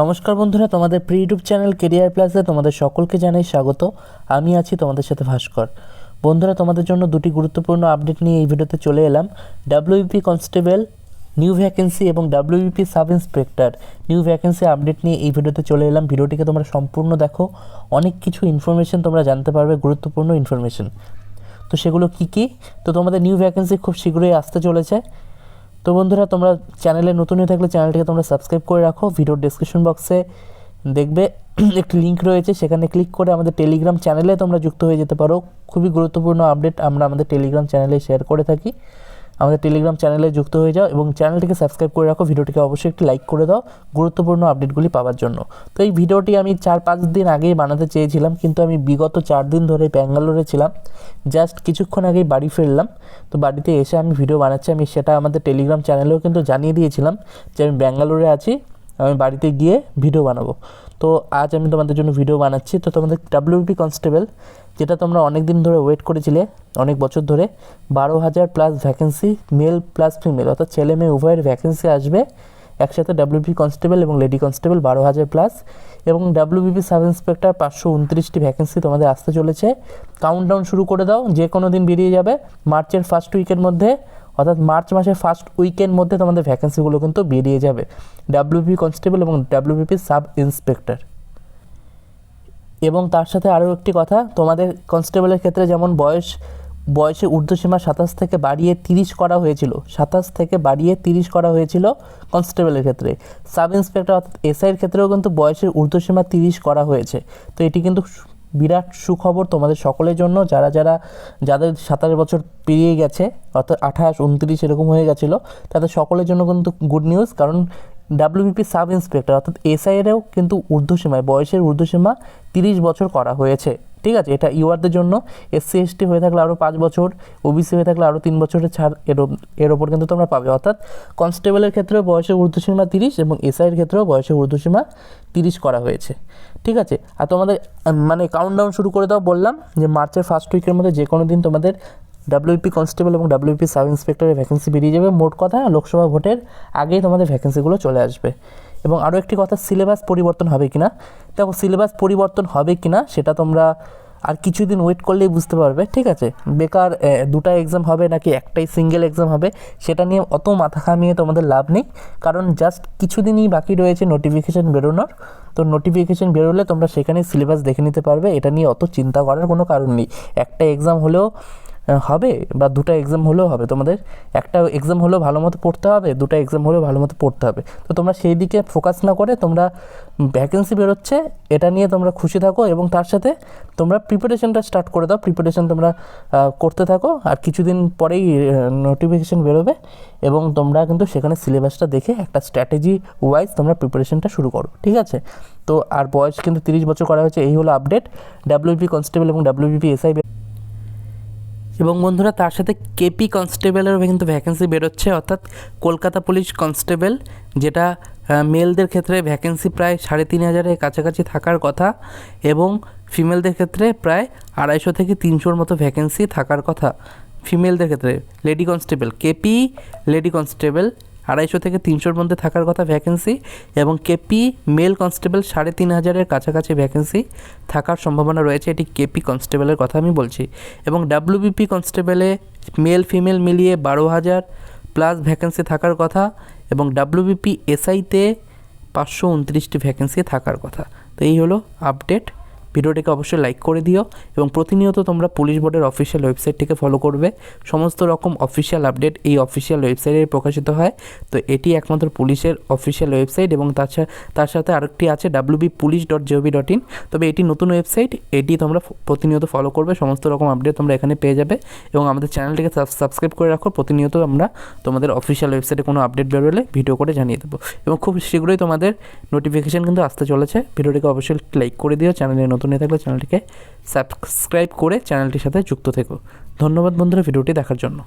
নমস্কার বন্ধুরা, তোমাদের প্রি ইউটিউব চ্যানেল কেরিয়ার প্লাসে তোমাদের সকলকে জানাই স্বাগত। আমি আছি তোমাদের সাথে ভাস্কর। বন্ধুরা, তোমাদের জন্য দুটি গুরুত্বপূর্ণ আপডেট নিয়ে এই ভিডিওতে চলে এলাম। ডাব্লিউপি কনস্টেবল নিউ ভ্যাকেন্সি এবং WP sub inspector new vacancy update নিয়ে এই ভিডিওতে চলে এলাম। ভিডিওটিকে তোমরা সম্পূর্ণ দেখো। অনেক কিছু ইনফরমেশন তোমরা জানতে পারবে, গুরুত্বপূর্ণ ইনফরমেশন তো সেগুলো কি কি? তো তোমাদের নিউ ভ্যাকেন্সি খুব শীঘ্রই আসতে চলেছে। তো বন্ধুরা, তোমরা চ্যানেলে নতুন হয়ে থাকলে চ্যানেলটিকে তোমরা সাবস্ক্রাইব করে রাখো। ভিডিওর ডিসক্রিপশন বক্সে দেখবে একটি লিঙ্ক রয়েছে। সেখানে ক্লিক করে আমাদের টেলিগ্রাম চ্যানেলে তোমরা যুক্ত হয়ে যেতে পারো। খুবই গুরুত্বপূর্ণ আপডেট আমরা আমাদের টেলিগ্রাম চ্যানেলে শেয়ার করে থাকি। আমাদের টেলিগ্রাম চ্যানেলে যুক্ত হয়ে যাও এবং চ্যানেলটিকে সাবস্ক্রাইব করে রাখো। ভিডিওটিকে অবশ্যই একটি লাইক করে দাও গুরুত্বপূর্ণ আপডেটগুলি পাওয়ার জন্য। তো এই ভিডিওটি আমি চার পাঁচ দিন আগেই বানাতে চেয়েছিলাম, কিন্তু আমি বিগত চার দিন ধরে ব্যাঙ্গালোরে ছিলাম। জাস্ট কিছুক্ষণ আগেই বাড়ি ফিরলাম। তো বাড়িতে এসে আমি ভিডিও বানাচ্ছি। আমি সেটা আমাদের টেলিগ্রাম চ্যানেলেও কিন্তু জানিয়ে দিয়েছিলাম যে আমি ব্যাঙ্গালোরে আছি। আমি বাড়িতে গিয়ে ভিডিও বানাবো। তো আজ আমি তোমাদের জন্য ভিডিও বানাচ্ছি। তো তোমাদের ডাব্লিউপি কনস্টেবল যেটা তোমরা অনেক দিন ধরে ওয়েট করেছিলে, অনেক বছর ধরে, বারো হাজার plus vacancy male plus female অর্থাৎ ছেলে মেয়ে উভয়ের ভ্যাকেন্সি আসবে একসাথে ডাব্লিউপি কনস্টেবল এবং লেডি কনস্টেবল বারো হাজার প্লাস এবং ডাব্লিউবিপি সাব ইন্সপেক্টর পাঁচশো উনত্রিশটি ভ্যাকেন্সি তোমাদের আসতে চলেছে। কাউন্টডাউন শুরু করে দাও যে কোনো দিন বেরিয়ে যাবে। মার্চের ফার্স্ট উইকের মধ্যে অর্থাৎ মার্চ মাসের ফার্স্ট উইকের মধ্যে তোমাদের ভ্যাকেন্সিগুলো কিন্তু বেরিয়ে যাবে। ডাব্লিউপি কনস্টেবল এবং ডাব্লিউবিপি সাব ইন্সপেক্টর এবং তার সাথে আরও একটি কথা, তোমাদের কনস্টেবলের ক্ষেত্রে যেমন বয়স, বয়সে ঊর্ধ্বসীমা সাতাশ থেকে বাড়িয়ে তিরিশ করা হয়েছিল, সাতাশ থেকে বাড়িয়ে তিরিশ করা হয়েছিল কনস্টেবলের ক্ষেত্রে। সাব ইন্সপেক্টর অর্থাৎ এসআইয়ের ক্ষেত্রেও কিন্তু বয়সের ঊর্ধ্বসীমা তিরিশ করা হয়েছে। তো এটি কিন্তু বিরাট সুখবর তোমাদের সকলের জন্য। যারা যারা, যাদের সাতাশ বছর পেরিয়ে গেছে, অর্থাৎ আঠাশ, উনত্রিশ এরকম হয়ে গেছিল, তাদের সকলের জন্য কিন্তু গুড নিউজ কারণ ডাব্লিউবিপি সাব ইন্সপেক্টর, অর্থাৎ এসআইয়েরও কিন্তু ঊর্ধ্বসীমায় বয়সের ঊর্ধ্বসীমা তিরিশ বছর করা হয়েছে। ঠিক আছে? এটা ইউআরদের জন্য। এসসি এসটি হয়ে থাকলে আরও পাঁচ বছর ওবিসি হয়ে থাকলে আরও তিন বছরের ছাড় এর এর ওপর কিন্তু তোমরা পাবে। অর্থাৎ কনস্টেবলের ক্ষেত্রেও বয়সের ঊর্ধ্বসীমা তিরিশ এবং এসআইয়ের ক্ষেত্রেও বয়সের ঊর্ধ্বসীমা তিরিশ করা হয়েছে। ঠিক আছে? আর তোমাদের মানে কাউন্টডাউন শুরু করে দাও। বললাম যে, মার্চের ফার্স্ট উইকের মধ্যে যে কোনো দিন তোমাদের ডাব্লিউপি কনস্টেবল এবং ডাব্লিউপি সাব ইন্সপেক্টরের ভ্যাকেন্সি বেরিয়ে যাবে। মোট কথা, লোকসভা ভোটের আগেই তোমাদের ভ্যাকেন্সিগুলো চলে আসবে। এবং আরও একটি কথা সিলেবাস পরিবর্তন হবে কি না দেখো সিলেবাস পরিবর্তন হবে কি না সেটা তোমরা আর কিছুদিন ওয়েট করলেই বুঝতে পারবে, ঠিক আছে? বেকার দুটা এক্সাম হবে নাকি একটাই সিঙ্গেল এক্সাম হবে, সেটা নিয়ে অত মাথা খামিয়ে তোমাদের লাভ নেই। কারণ জাস্ট কিছুদিনই বাকি রয়েছে নোটিফিকেশান বেরোনোর। তো নোটিফিকেশান বেরোলে তোমরা সেখানে সিলেবাস দেখে নিতে পারবে। এটা নিয়ে অত চিন্তা করার কোনো কারণ নেই। একটা এক্সাম হলেও হবে বা দুটো এক্সাম হলেও হবে। তোমাদের একটা এক্সাম হলেও ভালো মতো পড়তে হবে, দুটো এক্সাম হলেও ভালো মতো পড়তে হবে। তো তোমরা সেই দিকে ফোকাস না করে তোমরা ভ্যাকেন্সি বেরোচ্ছে, এটা নিয়ে তোমরা খুশি থাকো এবং তার সাথে তোমরা প্রিপারেশনটা স্টার্ট করে দাও। প্রিপারেশন তোমরা করতে থাকো আর কিছুদিন পরেই নোটিফিকেশান বেরোবে এবং তোমরা কিন্তু সেখানে সিলেবাসটা দেখে একটা স্ট্র্যাটেজি ওয়াইজ তোমরা প্রিপারেশনটা শুরু করো, ঠিক আছে? তো আর বয়স কিন্তু তিরিশ বছর করা হয়েছে, এই হলো আপডেট ডাব্লিউপি কনস্টেবল এবং ডাব্লিউবিপি এসআই এবং বন্ধুরা, তার সাথে কেপি কনস্টেবলেরও কিন্তু ভ্যাকেন্সি বেরোচ্ছে, অর্থাৎ কলকাতা পুলিশ কনস্টেবল যেটা মেলদের ক্ষেত্রে ভ্যাকেন্সি প্রায় সাড়ে তিন হাজারের কাছাকাছি থাকার কথা এবং ফিমেলদের ক্ষেত্রে প্রায় আড়াইশো থেকে তিনশোর মতো ভ্যাকেন্সি থাকার কথা। ফিমেলদের ক্ষেত্রে lady constable KP lady constable আড়াইশো থেকে তিনশোর মধ্যে থাকার কথা ভ্যাকেন্সি এবং কেপি মেল কনস্টেবল সাড়ে তিন হাজারের কাছাকাছি ভ্যাকেন্সি থাকার সম্ভাবনা রয়েছে। এটি কেপি কনস্টেবলের কথা আমি বলছি। এবং ডাব্লিউবিপি কনস্টেবলে মেল ফিমেল মিলিয়ে বারো হাজার প্লাস ভ্যাকেন্সি থাকার কথা এবং ডাব্লিউবিপি এসআইতে পাঁচশো উনত্রিশটি ভ্যাকেন্সি থাকার কথা। তো এই হলো আপডেট ভিডিওটিকে অবশ্যই লাইক করে দিও এবং প্রতিনিয়ত তোমরা পুলিশ বোর্ডের অফিসিয়াল ওয়েবসাইটটিকে ফলো করবে। সমস্ত রকম অফিসিয়াল আপডেট এই অফিসিয়াল ওয়েবসাইটে প্রকাশিত হয়। তো এটি একমাত্র পুলিশের অফিসিয়াল ওয়েবসাইট এবং সা- তার সাথে আরেকটি আছে WB police dot GOV dot in তবে এটি নতুন ওয়েবসাইট, এটি তোমরা প্রতিনিয়ত ফলো করবে। সমস্ত রকম আপডেট তোমরা এখানে পেয়ে যাবে এবং আমাদের চ্যানেলটিকে সাবস্ক্রাইব করে রাখো। প্রতিনিয়ত আমরা তোমাদের অফিসিয়াল ওয়েবসাইটে কোনো আপডেট বেরোলে ভিডিও করে জানিয়ে দেবো। এবং খুব শীঘ্রই তোমাদের নোটিফিকেশান কিন্তু আসতে চলেছে। ভিডিওটিকে অবশ্যই লাইক করে দিও, চ্যানেলে নতুন হয়ে থাকলে চ্যানেলটিকে সাবস্ক্রাইব করে চ্যানেলটির সাথে যুক্ত থেকো। ধন্যবাদ বন্ধুরা ভিডিওটি দেখার জন্য।